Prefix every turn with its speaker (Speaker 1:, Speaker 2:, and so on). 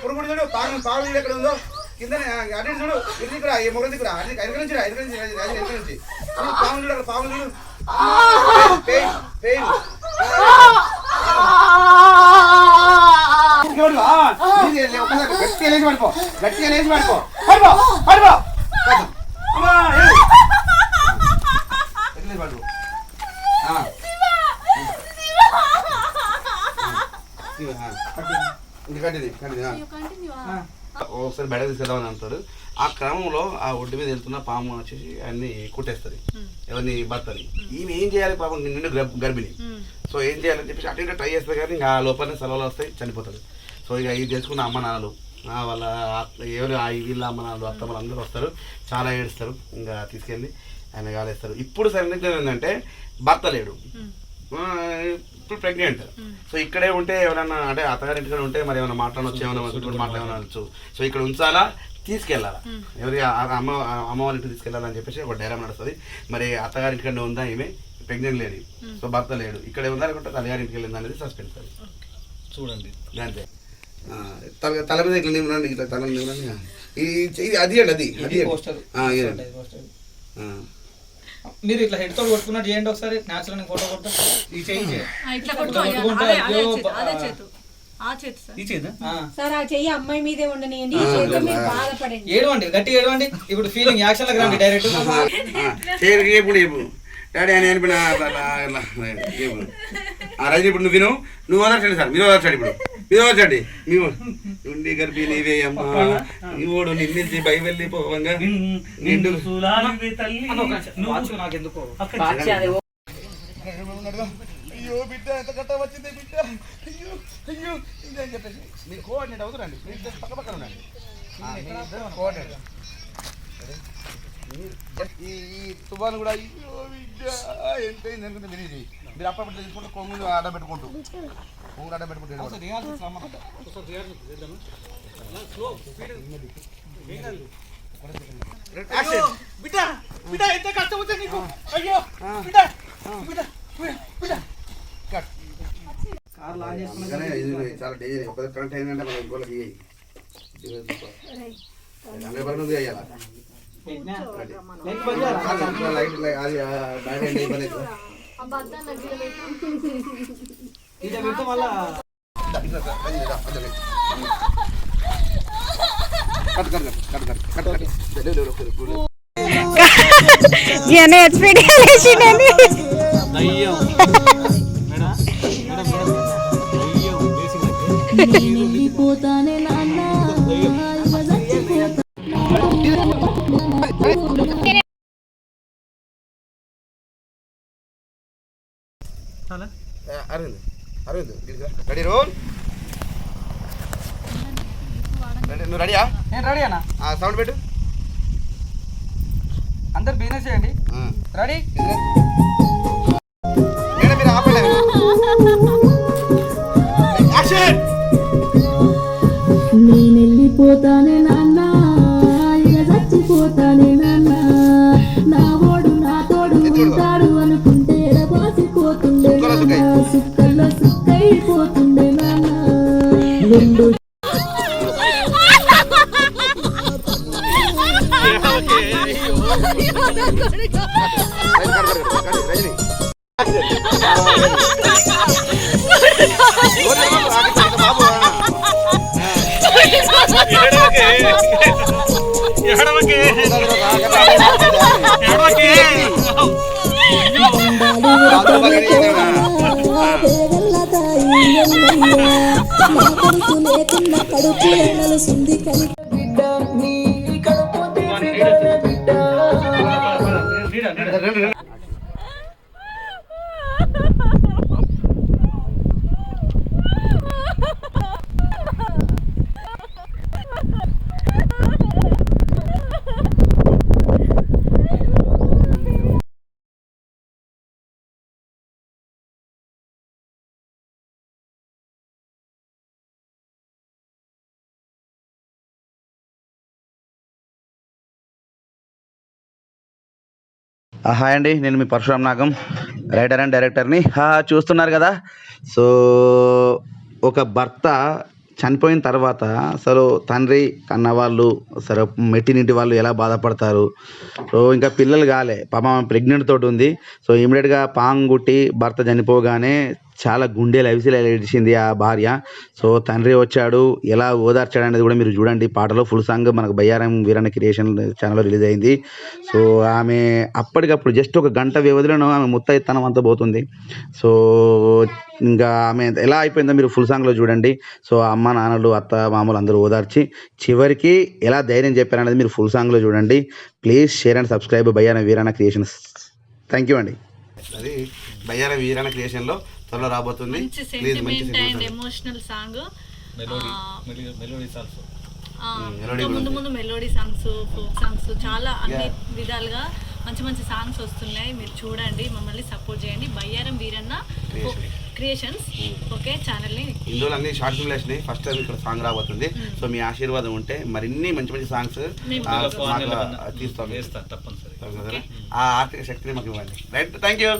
Speaker 1: పురుగుడు చూడు పాము చూడు ఎక్కడ ఉందో. కింద అటు చూడు ఇది ఇక్కడ ఈ మొగ దిక్కురా అది ఎనక నుంచి ఎనక నుంచి ఎనక నుంచి చూడు, పాము చూడు అక్కడ పాము చూడు. Pain pain. గట్టిగా లేచి పడిపో గట్టిగా లేచి పడిపో పడిపో పడిపో కాదు. అమ్మా, ఏయ్. గట్టిగా లేచి పడిపో. ఆ. ఇవి, ఆ. ఒకసారి బయట తీసుకెళ్దామని అంటారు. ఆ క్రమంలో ఆ ఒడ్డు మీద వెళ్తున్న పాము వచ్చేసి అన్ని కుట్టేస్తుంది. ఎవరిని భర్తని ఈమె ఏం చేయాలి పాపం? నిండు గర్భ- గర్భిణి. సో ఏం చేయాలని చెప్పేసి అటు ఇటు ట్రై చేస్తుంది కానీ ఇంకా ఆ లోపలనే సెలవులు వస్తాయి చనిపోతుంది. సో ఇక ఇది తెలుసుకున్న అమ్మ నాన్నలు ఆ వాళ్ళ ఎవరు ఆ వీళ్ళ అమ్మ నాన్నలు అత్తమ్మలు అందరూ వస్తారు. చాలా ఏడుస్తారు. ఇంకా తీసుకెళ్ళి ఆయన కాలేస్తారు ఇప్పుడు సరిగ్గా ఏంటంటే భర్త లేడు. ఇప్పుడు ప్రెగ్నెంట్. సో ఇక్కడే ఉంటే ఎవరైనా అంటే అత్తగారి ఇంటికాడ ఉంటే మరి ఏమైనా మాట్లాడవచ్చు ఏమైనా మాట్లాడవచ్చు సో ఇక్కడ ఉంచాలా? తీసుకెళ్ళాలా? ఎవరి అమ్మ ఆ అమ్మ వాళ్ళ ఇంటికి తీసుకెళ్ళాలని చెప్పేసి ఒక డైలాగ్ నడుస్తుంది. మరి అత్తగారి ఇంటికాడ ఉందా ఈమె? ప్రెగ్నెంట్ లేని. సో భర్త లేడు. ఇక్కడే ఉందా లేకుంటే తల్లిగారి ఇంటికి వెళ్ళిందా అనేది సస్పెన్స్
Speaker 2: చూడండి.
Speaker 1: అంతే. తల తల మీద ఇట్లా నిమ్మరండి ఇట్లా తల నిమ్మరండి ఇది ఇది అది అండి అది. అది
Speaker 2: మీరు ఇట్లా హెడ్తో కొట్టుకున్నట్టు చేయండి ఒకసారి. న్యాచురల్ ఫోటో కొట్టా ఈ చేయి
Speaker 3: ఇట్లా కొట్టుకో. అదే అదే చేతు అదే చేతు. సార్.
Speaker 4: ఆ. చెయ్యి అమ్మాయి మీదే ఉండనియండి. బాధపడండి.
Speaker 2: ఏడవండి గట్టి ఏడవండి. ఇప్పుడు ఫీలింగ్ యాక్షన్ లాగా రండి డైరెక్ట్
Speaker 1: ఇప్పుడు చెప్పు డాడీ అని అనిపిన ఆ రైతు ఇప్పుడు నువ్వు విను. నువ్వు వదర్చండి సార్ మీరు వదర్చండి ఇప్పుడు. మీరు ఉండి గర్భి నీవే అమ్మా. నిన్నించి బై వెళ్ళి పోవంగా నిండు అయ్యో బిడ్డ ఎంత కట్ట వచ్చింది బిడ్డ? అయ్యో అయ్యో. ఇది అని చెప్పేసి. మీరు కోఆర్డినేట్ అవుతారండి. మీరు ఇద్దరు పక్క పక్కన ఉండండి. కోఆర్డినేట్ ఈ ఈ తుఫాను కూడా అయ్యో బిడ్డ. ఎంత అయింది అనుకుంటే మీరు ఇది మీరు అప్పటి తీసుకుంటే కొంగు ఆడ పెట్టుకుంటూ ఆడ పెట్టుకుంటూ
Speaker 2: ఎంత కష్టం వచ్చా నీకు? అయ్యో బిడ్డ బిడ్డ బిడ్డ
Speaker 1: కట్.
Speaker 2: కార్ లాంచ్
Speaker 1: అందుకనే ఇది చాలా డేంజర్ ఒకటి కరెక్ట్ అయిందంటే మనం ఇంకోళ్ళకి లైట్ అది అయిపోయింది
Speaker 2: ఇది పెడితే మళ్ళా
Speaker 1: cut cut cut cut cut cut
Speaker 5: జన ఎక్స్పీడ్ వేసిండని
Speaker 2: దయ్యం మేడం మేడం మేడం దయ్యం బేసిక్
Speaker 6: పోతానే నాన్న ఇక చచ్చిపోతా
Speaker 1: Arvind Arvind ready roll ready నువ్వు రెడీయా
Speaker 2: నేను రెడీ అన్న.
Speaker 1: సౌండ్ పెట్టు.
Speaker 2: అందరు బిజినెస్ చేయండి. రెడీ
Speaker 1: బాబు
Speaker 6: లేకున్న కడుపు ఎన్నలు సుంది కలిపి
Speaker 1: హాయ్ అండి నేను మీ పరశురామ్ నాగం రైటర్ అండ్ డైరెక్టర్ని. చూస్తున్నారు కదా? సో ఒక భర్త
Speaker 7: చనిపోయిన తర్వాత అసలు తండ్రి కన్నవాళ్ళు సరే మెట్టినింటి వాళ్ళు ఎలా బాధపడతారు? సో ఇంకా పిల్లలు కాలే పాప ప్రెగ్నెంట్ తోటి ఉంది. సో ఇమీడియట్గా పాంగుట్టి భర్త చనిపోగానే చాలా గుండెలు అవిసిలా ఏడిచింది ఆ భార్య. సో తండ్రి వచ్చాడు. ఎలా ఓదార్చాడు అనేది కూడా మీరు చూడండి. పాటలో ఫుల్ సాంగ్ మనకు బయ్యారం వీరన్న క్రియేషన్ ఛానల్లో రిలీజ్ అయింది. సో ఆమె అప్పటికప్పుడు జస్ట్ ఒక గంట వ్యవధిలోనూ ఆమె ముత్తైతనం అంతా పోతుంది. సో ఇంకా ఆమె ఎలా అయిపోయిందో మీరు ఫుల్ సాంగ్లో చూడండి. సో అమ్మ నాన్నలు అత్త మామూలు అందరూ ఓదార్చి చివరికి ఎలా ధైర్యం చెప్పారనేది మీరు ఫుల్ సాంగ్లో చూడండి. Please share and subscribe Bayyana Veerana creations. Thank you అండి. అది బయ్యార వీరాన క్రియేషన్లో త్వరలో రాబోతుంది.
Speaker 3: మంచి సెంటిమెంట్ అండ్. ఎమోషనల్ సాంగ్ ముందు. ముందు మెలోడీ సాంగ్స్ ఫోక్ సాంగ్స్ చాలా అన్ని విధాలుగా మంచి మంచి సాంగ్స్ వస్తున్నాయి. మీరు చూడండి మమ్మల్ని సపోర్ట్ చేయండి. బయ్యారం వీరన్న క్రియేషన్స్ ఓకే ఛానల్ని
Speaker 7: ఇందులో అన్ని షార్ట్ ఫిల్మ్లు వచ్చినాయి. ఫస్ట్ టైం ఇక్కడ సాంగ్ రాబోతుంది. సో మీ ఆశీర్వాదం ఉంటే మరిన్ని మంచి మంచి సాంగ్స్ తీస్తాం. ఆ ఆర్థిక శక్తిని మాకు ఇవ్వండి. Right thank you